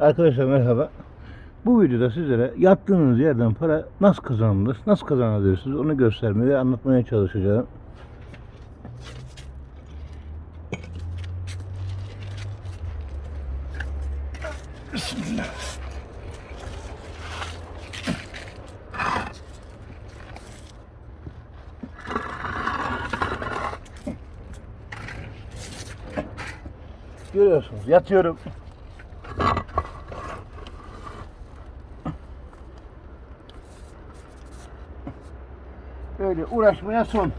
Arkadaşlar merhaba. Bu videoda sizlere yattığınız yerden para nasıl kazanılır, nasıl kazanabilirsiniz onu göstermeye ve anlatmaya çalışacağım. Görüyorsunuz yatıyorum. Öyle uğraşmaya son.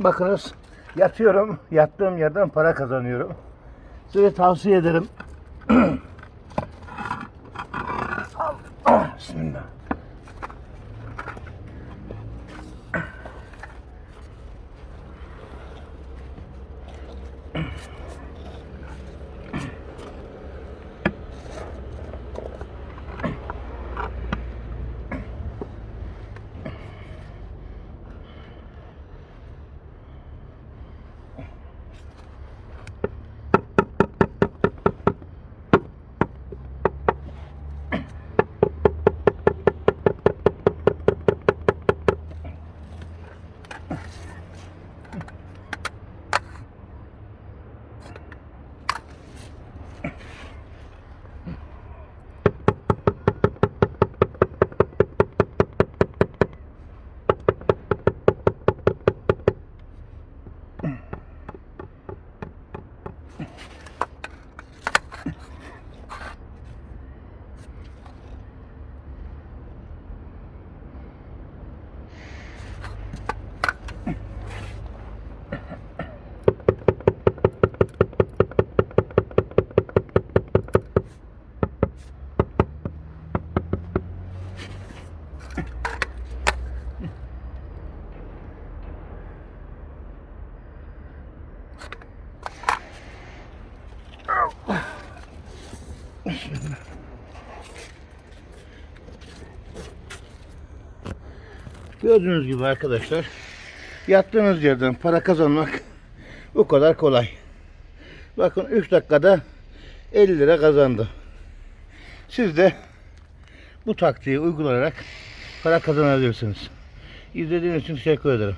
Bakınız yatıyorum. Yattığım yerden para kazanıyorum. Size tavsiye ederim. Allah, Bismillah. Gördüğünüz gibi arkadaşlar yattığınız yerden para kazanmak bu kadar kolay. Bakın 3 dakikada 50 lira kazandı. Siz de bu taktiği uygulayarak para kazanabilirsiniz. İzlediğiniz için teşekkür ederim.